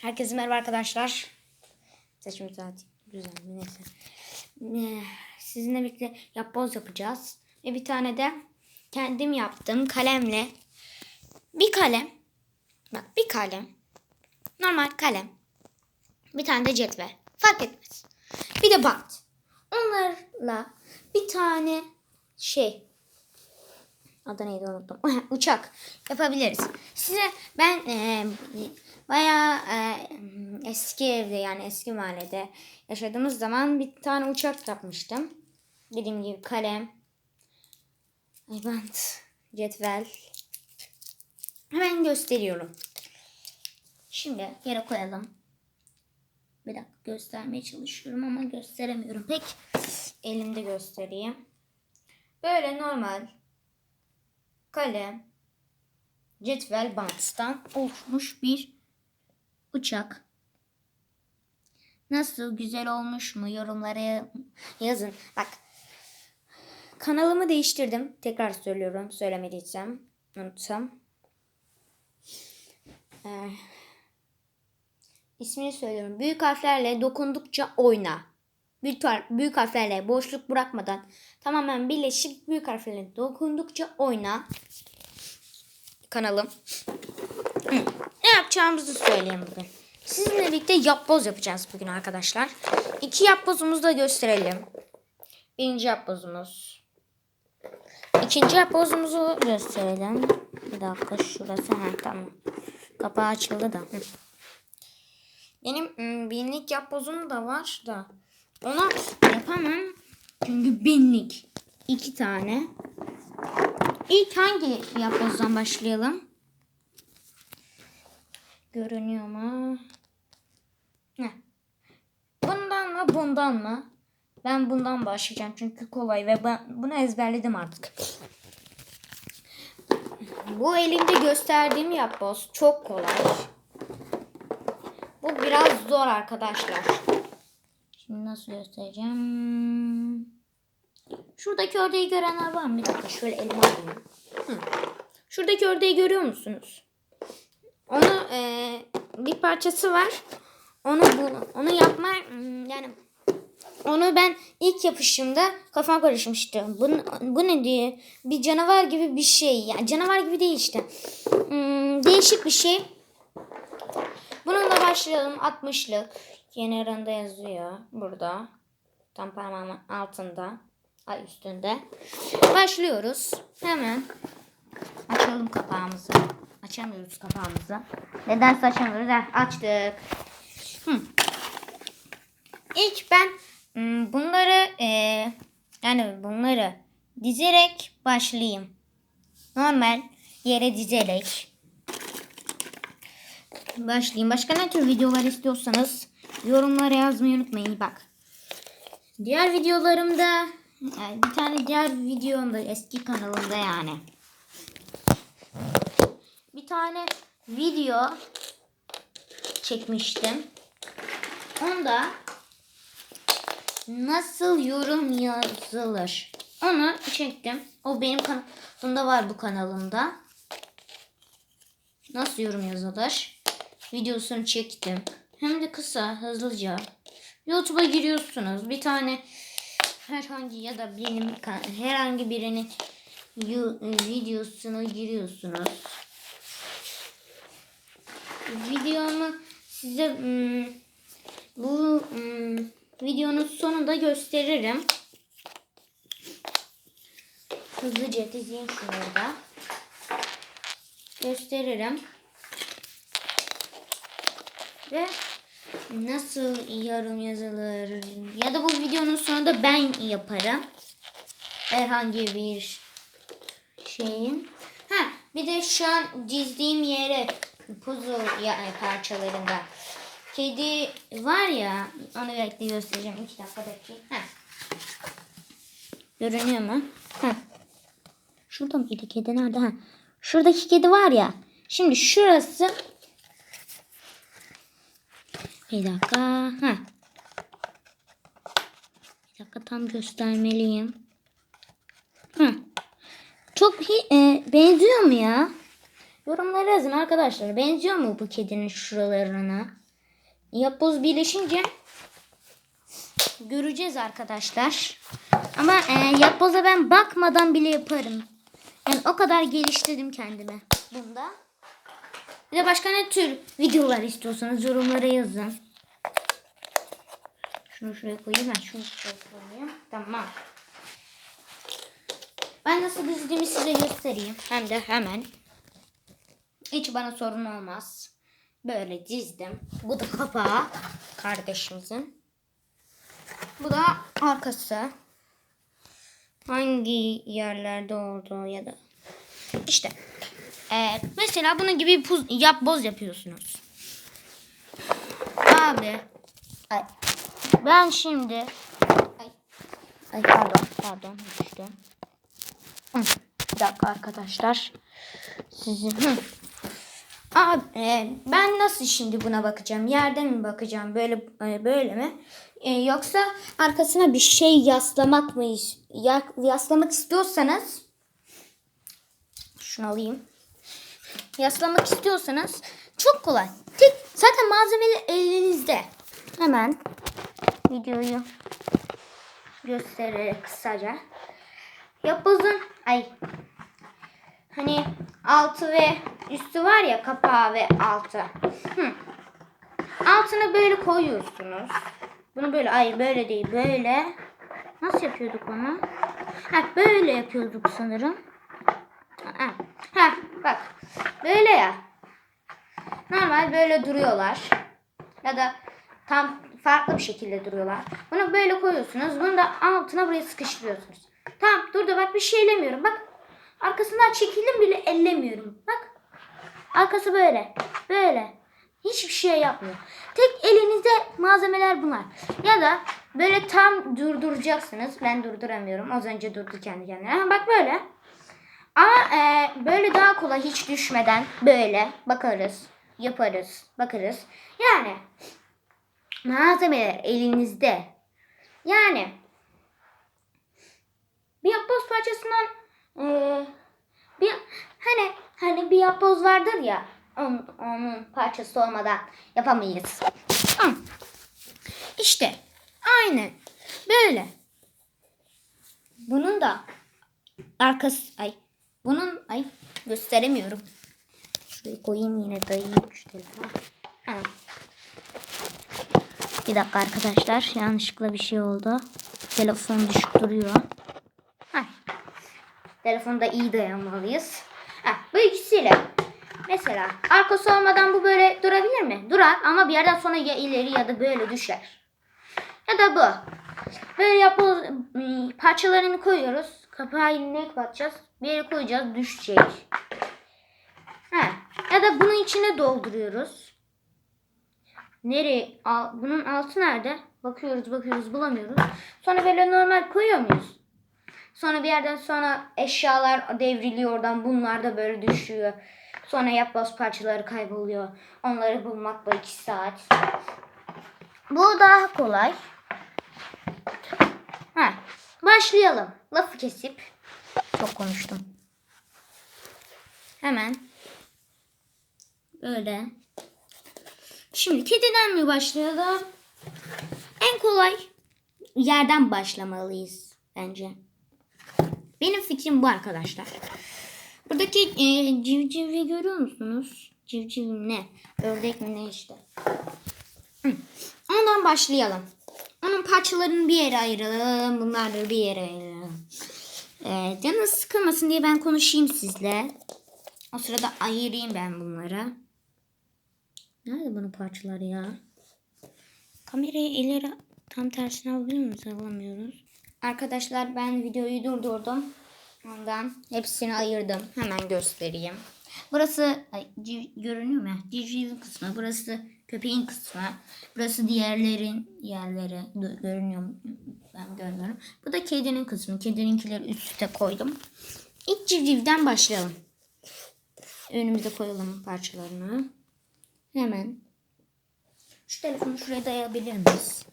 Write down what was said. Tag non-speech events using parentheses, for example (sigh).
Herkese merhaba arkadaşlar. Saçımı zaten güzel mi neyse. Ee, Sizinle birlikte yapboz yapacağız. Ve bir tane de kendim yaptım kalemle. Bir kalem. Bak bir kalem. Normal kalem. Bir tane de cetvel. Fark etmez. Bir de bant. Onlarla bir tane şey Adı neydi unuttum. (laughs) Uçak yapabiliriz. Size ben e, bayağı e, eski evde yani eski mahallede yaşadığımız zaman bir tane uçak yapmıştım. Dediğim gibi kalem, ay bant, cetvel. Hemen gösteriyorum. Şimdi yere koyalım. Bir dakika göstermeye çalışıyorum ama gösteremiyorum. Pek elimde göstereyim. Böyle normal kalem, cetvel banttan oluşmuş bir uçak. Nasıl güzel olmuş mu yorumlara yazın. Bak kanalımı değiştirdim. Tekrar söylüyorum söylemediysem unutsam. Ee, ismini söylüyorum. Büyük harflerle dokundukça oyna. Büyük, büyük harflerle boşluk bırakmadan tamamen birleşik büyük harflerle dokundukça oyna kanalım. Yapacağımızı söyleyeyim bugün. Sizinle birlikte yapboz yapacağız bugün arkadaşlar. İki yapbozumuzu da gösterelim. Birinci yapbozumuz. İkinci yapbozumuzu gösterelim. Bir dakika şurası. Ha, tamam. Kapağı açıldı da. Benim ım, binlik yapbozum da var da. Onu yapamam. Çünkü binlik. iki tane. İlk hangi yapbozdan başlayalım? Görünüyor mu? Ne? Bundan mı bundan mı? Ben bundan başlayacağım çünkü kolay ve ben bunu ezberledim artık. Bu elimde gösterdiğim yapboz çok kolay. Bu biraz zor arkadaşlar. Şimdi nasıl göstereceğim? Şuradaki ördeği görenler var mı? Bir dakika şöyle elime alayım. Hı. Şuradaki ördeği görüyor musunuz? Onu e, bir parçası var. Onu bu, onu yapma hmm, yani onu ben ilk yapışımda kafam karışmıştı. Bu, bu ne diye bir canavar gibi bir şey. Yani canavar gibi değil işte. Hmm, değişik bir şey. Bununla başlayalım 60'lık. Kenarında yazıyor burada. Tam parmağımın altında. Ay üstünde. Başlıyoruz. Hemen açalım kapağımızı. Açamıyoruz kapağımızı. Neden açamıyoruz? Heh, açtık. Hı. İlk ben hmm, bunları e, yani bunları dizerek başlayayım. Normal yere dizerek başlayayım. Başka ne tür videolar istiyorsanız yorumlara yazmayı unutmayın. Bak. Diğer videolarımda yani bir tane diğer videomda eski kanalımda yani. Tane video çekmiştim. Onda nasıl yorum yazılır? Onu çektim. O benim kanalımda var bu kanalımda. Nasıl yorum yazılır? Videosunu çektim. Hem de kısa, hızlıca. YouTube'a giriyorsunuz. Bir tane herhangi ya da benim herhangi birinin videosuna giriyorsunuz. Videomu size hmm, bu hmm, videonun sonunda gösteririm. Hızlıca dizeyim şunları da. Gösteririm. Ve nasıl yorum yazılır ya da bu videonun sonunda ben yaparım. Herhangi bir şeyin. Ha bir de şu an dizdiğim yere puzzle yani parçalarında kedi var ya onu bekle göstereceğim. iki dakika bekleyin. Ha. Görünüyor mu? Ha. Şurada mıydı kedi nerede? Ha. Şuradaki kedi var ya. Şimdi şurası bir dakika. Ha. Bir dakika tam göstermeliyim. Hı. Çok e, benziyor mu ya? Yorumlara yazın arkadaşlar. Benziyor mu bu kedinin şuralarına? yapboz birleşince göreceğiz arkadaşlar. Ama e, yapboza ben bakmadan bile yaparım. Yani o kadar geliştirdim kendime bunda. Bir de başka ne tür videolar istiyorsanız yorumlara yazın. Şunu şuraya koyayım ben şunu şuraya koyayım. Tamam. Ben nasıl dizdiğimi size göstereyim. Hem de hemen. Hiç bana sorun olmaz. Böyle dizdim. Bu da kapağı kardeşimizin. Bu da arkası. Hangi yerlerde olduğu ya da işte. Ee, mesela bunun gibi puz, yap boz yapıyorsunuz. Abi. Ay. Ben şimdi ay, ay pardon pardon düştü. Hı, Bir dakika arkadaşlar. Sizin. Abi, e, ben nasıl şimdi buna bakacağım? Yerden mi bakacağım? Böyle e, böyle mi? E, yoksa arkasına bir şey yaslamak mı? Ya, yaslamak istiyorsanız şunu alayım. Yaslamak istiyorsanız çok kolay. Tek zaten malzemeler elinizde. Hemen videoyu göstererek kısaca. Yapbozun ay hani altı ve üstü var ya kapağı ve altı. Hı. Altına böyle koyuyorsunuz. Bunu böyle hayır böyle değil böyle. Nasıl yapıyorduk onu? Ha böyle yapıyorduk sanırım. Ha, ha bak böyle ya. Normal böyle duruyorlar. Ya da tam farklı bir şekilde duruyorlar. Bunu böyle koyuyorsunuz. Bunu da altına buraya sıkıştırıyorsunuz. Tamam dur bak bir şey ellemiyorum. Bak arkasından çekildim bile ellemiyorum. Bak arkası böyle. Böyle. Hiçbir şey yapmıyor. Tek elinizde malzemeler bunlar. Ya da böyle tam durduracaksınız. Ben durduramıyorum. Az önce durdu kendi kendine. Bak böyle. Ama e, böyle daha kolay hiç düşmeden böyle bakarız, yaparız, bakarız. Yani malzemeler elinizde. Yani bir yapboz parçasından e, bir hani hani bir yapboz vardır ya onun, parçası olmadan yapamayız. İşte aynen böyle. Bunun da arkası ay bunun ay gösteremiyorum. Şuraya koyayım yine dayayım şu. Bir dakika arkadaşlar yanlışlıkla bir şey oldu. Telefon düşük duruyor. Telefonu da iyi dayanmalıyız. Ha, bu ikisiyle mesela arkası olmadan bu böyle durabilir mi? Durar ama bir yerden sonra ya ileri ya da böyle düşer. Ya da bu. Böyle yapboz ım, parçalarını koyuyoruz. Kapağı ne kapatacağız? Bir yere koyacağız düşecek. Ha. Ya da bunun içine dolduruyoruz. Nereye? Bunun altı nerede? Bakıyoruz bakıyoruz bulamıyoruz. Sonra böyle normal koyuyor muyuz? Sonra bir yerden sonra eşyalar devriliyor oradan. Bunlar da böyle düşüyor. Sonra yapboz parçaları kayboluyor. Onları bulmakla iki saat. Bu daha kolay. Ha, başlayalım. Lafı kesip çok konuştum. Hemen böyle. Şimdi kediden mi başlayalım? En kolay yerden başlamalıyız bence. Benim fikrim bu arkadaşlar. Buradaki e, civcivi görüyor musunuz? Civciv ne? Ördek mi ne işte. Ondan başlayalım. Onun parçalarını bir yere ayıralım. Bunları bir yere ayıralım. Ee, canınız sıkılmasın diye ben konuşayım sizle. O sırada ayırayım ben bunları. Nerede bunun parçaları ya? Kamerayı ileri tam tersine alabiliyor muyuz? Alamıyoruz. Arkadaşlar ben videoyu durdurdum. Ondan hepsini ayırdım. Hemen göstereyim. Burası ay, görünüyor mu? Civcivin kısmı. Burası köpeğin kısmı. Burası diğerlerin yerleri. Görünüyor mu? Ben görmüyorum. Bu da kedinin kısmı. Kedininkileri üst üste koydum. İlk civcivden başlayalım. Önümüze koyalım parçalarını. Hemen. Şu telefonu şuraya dayayabilir miyiz?